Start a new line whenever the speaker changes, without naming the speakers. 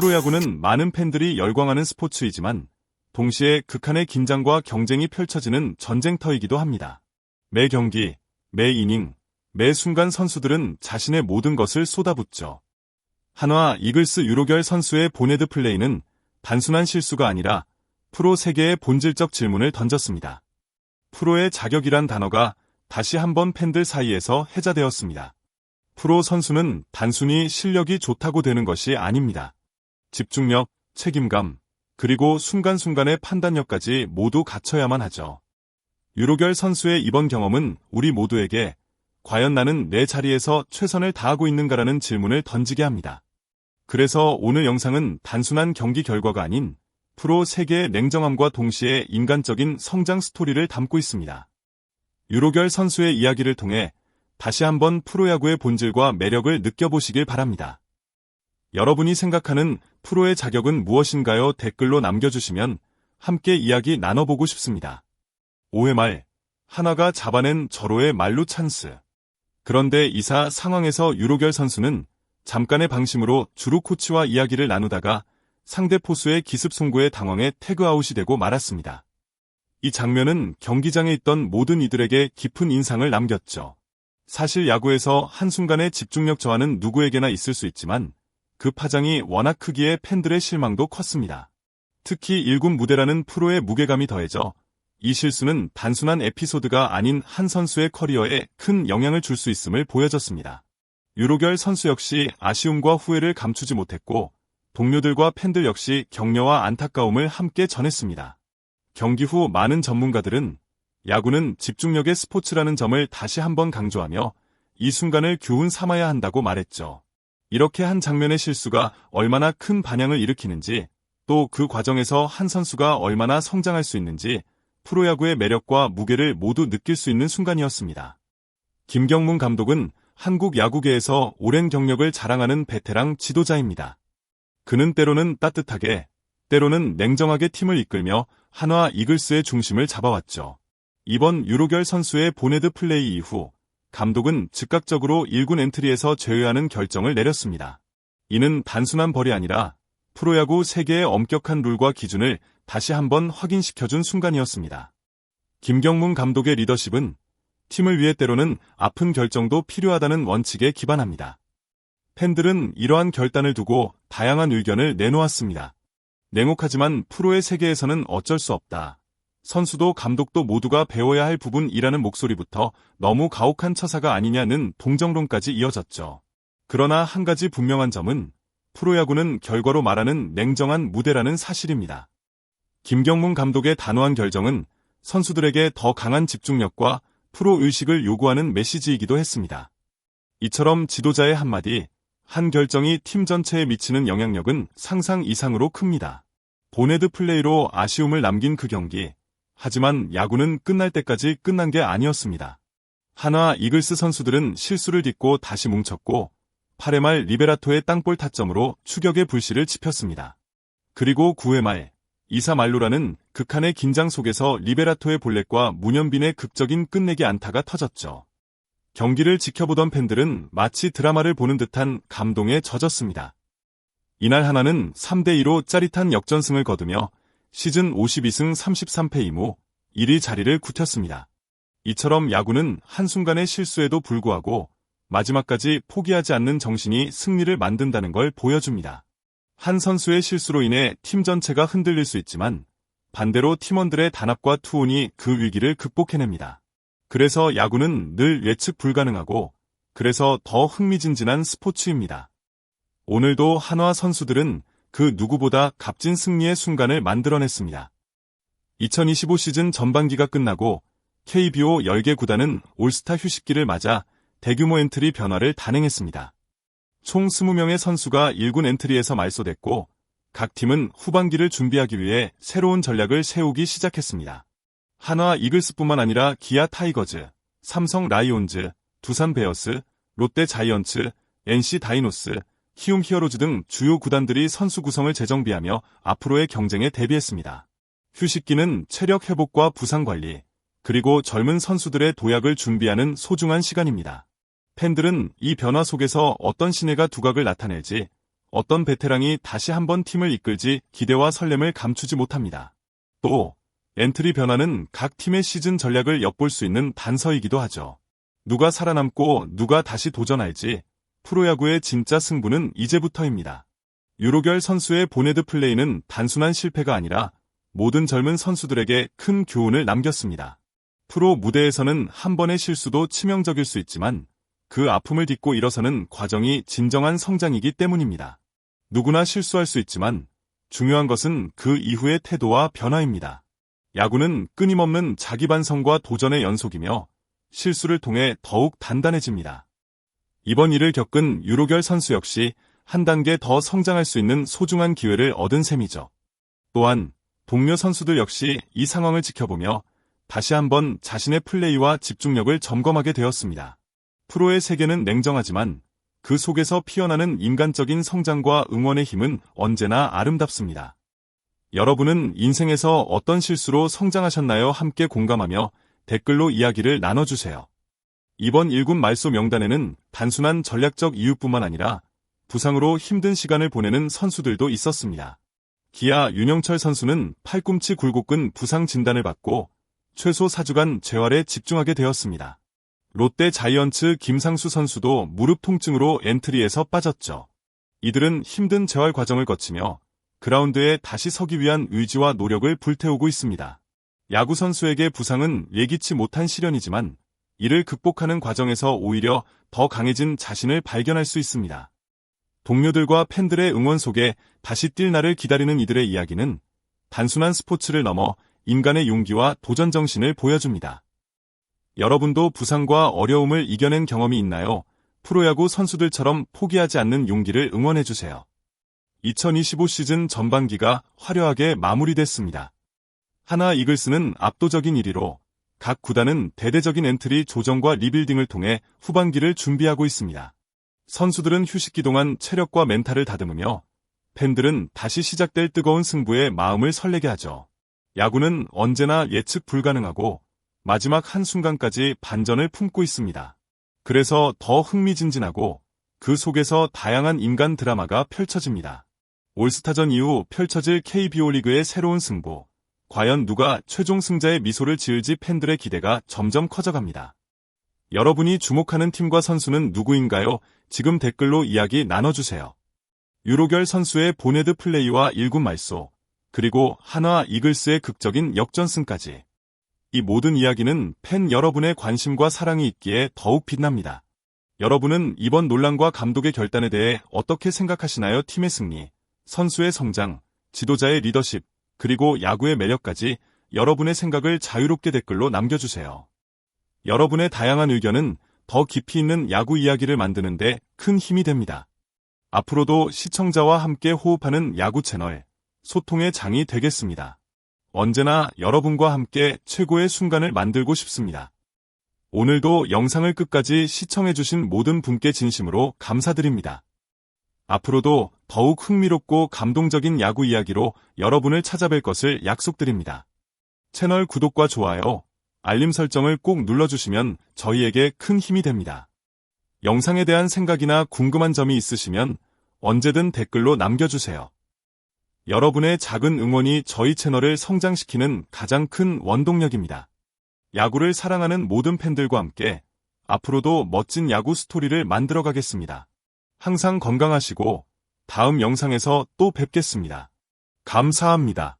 프로야구는 많은 팬들이 열광하는 스포츠이지만 동시에 극한의 긴장과 경쟁이 펼쳐지는 전쟁터이기도 합니다. 매 경기, 매 이닝, 매 순간 선수들은 자신의 모든 것을 쏟아붓죠. 한화 이글스 유로결 선수의 보네드 플레이는 단순한 실수가 아니라 프로 세계의 본질적 질문을 던졌습니다. 프로의 자격이란 단어가 다시 한번 팬들 사이에서 해자되었습니다. 프로 선수는 단순히 실력이 좋다고 되는 것이 아닙니다. 집중력, 책임감, 그리고 순간순간의 판단력까지 모두 갖춰야만 하죠. 유로결 선수의 이번 경험은 우리 모두에게 과연 나는 내 자리에서 최선을 다하고 있는가라는 질문을 던지게 합니다. 그래서 오늘 영상은 단순한 경기 결과가 아닌 프로 세계의 냉정함과 동시에 인간적인 성장 스토리를 담고 있습니다. 유로결 선수의 이야기를 통해 다시 한번 프로야구의 본질과 매력을 느껴보시길 바랍니다. 여러분이 생각하는 프로의 자격은 무엇인가요? 댓글로 남겨주시면 함께 이야기 나눠보고 싶습니다. 5회 말, 하나가 잡아낸 절호의 말루 찬스. 그런데 이사 상황에서 유로결 선수는 잠깐의 방심으로 주루 코치와 이야기를 나누다가 상대 포수의 기습 송구에 당황해 태그아웃이 되고 말았습니다. 이 장면은 경기장에 있던 모든 이들에게 깊은 인상을 남겼죠. 사실 야구에서 한순간의 집중력 저하는 누구에게나 있을 수 있지만 그 파장이 워낙 크기에 팬들의 실망도 컸습니다. 특히 1군 무대라는 프로의 무게감이 더해져 이 실수는 단순한 에피소드가 아닌 한 선수의 커리어에 큰 영향을 줄 수 있음을 보여줬습니다. 유로결 선수 역시 아쉬움과 후회를 감추지 못했고 동료들과 팬들 역시 격려와 안타까움을 함께 전했습니다. 경기 후 많은 전문가들은 야구는 집중력의 스포츠라는 점을 다시 한번 강조하며 이 순간을 교훈 삼아야 한다고 말했죠. 이렇게 한 장면의 실수가 얼마나 큰 반향을 일으키는지 또 그 과정에서 한 선수가 얼마나 성장할 수 있는지 프로야구의 매력과 무게를 모두 느낄 수 있는 순간이었습니다. 김경문 감독은 한국 야구계에서 오랜 경력을 자랑하는 베테랑 지도자입니다. 그는 때로는 따뜻하게, 때로는 냉정하게 팀을 이끌며 한화 이글스의 중심을 잡아왔죠. 이번 유로결 선수의 보네드 플레이 이후 감독은 즉각적으로 1군 엔트리에서 제외하는 결정을 내렸습니다. 이는 단순한 벌이 아니라 프로야구 세계의 엄격한 룰과 기준을 다시 한번 확인시켜준 순간이었습니다. 김경문 감독의 리더십은 팀을 위해 때로는 아픈 결정도 필요하다는 원칙에 기반합니다. 팬들은 이러한 결단을 두고 다양한 의견을 내놓았습니다. 냉혹하지만 프로의 세계에서는 어쩔 수 없다. 선수도 감독도 모두가 배워야 할 부분이라는 목소리부터 너무 가혹한 처사가 아니냐는 동정론까지 이어졌죠. 그러나 한 가지 분명한 점은 프로야구는 결과로 말하는 냉정한 무대라는 사실입니다. 김경문 감독의 단호한 결정은 선수들에게 더 강한 집중력과 프로 의식을 요구하는 메시지이기도 했습니다. 이처럼 지도자의 한마디, 한 결정이 팀 전체에 미치는 영향력은 상상 이상으로 큽니다. 보네드 플레이로 아쉬움을 남긴 그 경기. 하지만 야구는 끝날 때까지 끝난 게 아니었습니다. 한화 이글스 선수들은 실수를 딛고 다시 뭉쳤고 8회 말 리베라토의 땅볼 타점으로 추격의 불씨를 지폈습니다. 그리고 9회 말 이사 말로라는 극한의 긴장 속에서 리베라토의 볼넷과 문현빈의 극적인 끝내기 안타가 터졌죠. 경기를 지켜보던 팬들은 마치 드라마를 보는 듯한 감동에 젖었습니다. 이날 하나는 3대2로 짜릿한 역전승을 거두며 시즌 52승 33패 이후 1위 자리를 굳혔습니다. 이처럼 야구는 한순간의 실수에도 불구하고 마지막까지 포기하지 않는 정신이 승리를 만든다는 걸 보여줍니다. 한 선수의 실수로 인해 팀 전체가 흔들릴 수 있지만 반대로 팀원들의 단합과 투혼이 그 위기를 극복해냅니다. 그래서 야구는 늘 예측 불가능하고 그래서 더 흥미진진한 스포츠입니다. 오늘도 한화 선수들은 그 누구보다 값진 승리의 순간을 만들어냈습니다. 2025 시즌 전반기가 끝나고 KBO 10개 구단은 올스타 휴식기를 맞아 대규모 엔트리 변화를 단행했습니다. 총 20명의 선수가 1군 엔트리에서 말소됐고 각 팀은 후반기를 준비하기 위해 새로운 전략을 세우기 시작했습니다. 한화 이글스뿐만 아니라 기아 타이거즈, 삼성 라이온즈, 두산 베어스, 롯데 자이언츠, NC 다이노스, 키움 히어로즈 등 주요 구단들이 선수 구성을 재정비하며 앞으로의 경쟁에 대비했습니다. 휴식기는 체력 회복과 부상 관리, 그리고 젊은 선수들의 도약을 준비하는 소중한 시간입니다. 팬들은 이 변화 속에서 어떤 신예가 두각을 나타낼지 어떤 베테랑이 다시 한번 팀을 이끌지 기대와 설렘을 감추지 못합니다. 또 엔트리 변화는 각 팀의 시즌 전략을 엿볼 수 있는 단서이기도 하죠. 누가 살아남고 누가 다시 도전할지 프로야구의 진짜 승부는 이제부터입니다. 유로결 선수의 보네드 플레이는 단순한 실패가 아니라 모든 젊은 선수들에게 큰 교훈을 남겼습니다. 프로 무대에서는 한 번의 실수도 치명적일 수 있지만 그 아픔을 딛고 일어서는 과정이 진정한 성장이기 때문입니다. 누구나 실수할 수 있지만 중요한 것은 그 이후의 태도와 변화입니다. 야구는 끊임없는 자기 반성과 도전의 연속이며 실수를 통해 더욱 단단해집니다. 이번 일을 겪은 유로결 선수 역시 한 단계 더 성장할 수 있는 소중한 기회를 얻은 셈이죠. 또한 동료 선수들 역시 이 상황을 지켜보며 다시 한번 자신의 플레이와 집중력을 점검하게 되었습니다. 프로의 세계는 냉정하지만 그 속에서 피어나는 인간적인 성장과 응원의 힘은 언제나 아름답습니다. 여러분은 인생에서 어떤 실수로 성장하셨나요? 함께 공감하며 댓글로 이야기를 나눠주세요. 이번 1군 말소 명단에는 단순한 전략적 이유뿐만 아니라 부상으로 힘든 시간을 보내는 선수들도 있었습니다. 기아 윤영철 선수는 팔꿈치 굴곡근 부상 진단을 받고 최소 4주간 재활에 집중하게 되었습니다. 롯데 자이언츠 김상수 선수도 무릎 통증으로 엔트리에서 빠졌죠. 이들은 힘든 재활 과정을 거치며 그라운드에 다시 서기 위한 의지와 노력을 불태우고 있습니다. 야구 선수에게 부상은 예기치 못한 시련이지만 이를 극복하는 과정에서 오히려 더 강해진 자신을 발견할 수 있습니다. 동료들과 팬들의 응원 속에 다시 뛸 날을 기다리는 이들의 이야기는 단순한 스포츠를 넘어 인간의 용기와 도전 정신을 보여줍니다. 여러분도 부상과 어려움을 이겨낸 경험이 있나요? 프로야구 선수들처럼 포기하지 않는 용기를 응원해주세요. 2025 시즌 전반기가 화려하게 마무리됐습니다. 하나 이글스는 압도적인 1위로 각 구단은 대대적인 엔트리 조정과 리빌딩을 통해 후반기를 준비하고 있습니다. 선수들은 휴식기 동안 체력과 멘탈을 다듬으며 팬들은 다시 시작될 뜨거운 승부에 마음을 설레게 하죠. 야구는 언제나 예측 불가능하고 마지막 한순간까지 반전을 품고 있습니다. 그래서 더 흥미진진하고 그 속에서 다양한 인간 드라마가 펼쳐집니다. 올스타전 이후 펼쳐질 KBO 리그의 새로운 승부. 과연 누가 최종 승자의 미소를 지을지 팬들의 기대가 점점 커져갑니다. 여러분이 주목하는 팀과 선수는 누구인가요? 지금 댓글로 이야기 나눠주세요. 유로결 선수의 보네드 플레이와 1군 말소, 그리고 한화 이글스의 극적인 역전승까지. 이 모든 이야기는 팬 여러분의 관심과 사랑이 있기에 더욱 빛납니다. 여러분은 이번 논란과 감독의 결단에 대해 어떻게 생각하시나요? 팀의 승리, 선수의 성장, 지도자의 리더십, 그리고 야구의 매력까지 여러분의 생각을 자유롭게 댓글로 남겨주세요. 여러분의 다양한 의견은 더 깊이 있는 야구 이야기를 만드는데 큰 힘이 됩니다. 앞으로도 시청자와 함께 호흡하는 야구 채널, 소통의 장이 되겠습니다. 언제나 여러분과 함께 최고의 순간을 만들고 싶습니다. 오늘도 영상을 끝까지 시청해주신 모든 분께 진심으로 감사드립니다. 앞으로도 더욱 흥미롭고 감동적인 야구 이야기로 여러분을 찾아뵐 것을 약속드립니다. 채널 구독과 좋아요, 알림 설정을 꼭 눌러주시면 저희에게 큰 힘이 됩니다. 영상에 대한 생각이나 궁금한 점이 있으시면 언제든 댓글로 남겨주세요. 여러분의 작은 응원이 저희 채널을 성장시키는 가장 큰 원동력입니다. 야구를 사랑하는 모든 팬들과 함께 앞으로도 멋진 야구 스토리를 만들어 가겠습니다. 항상 건강하시고 다음 영상에서 또 뵙겠습니다. 감사합니다.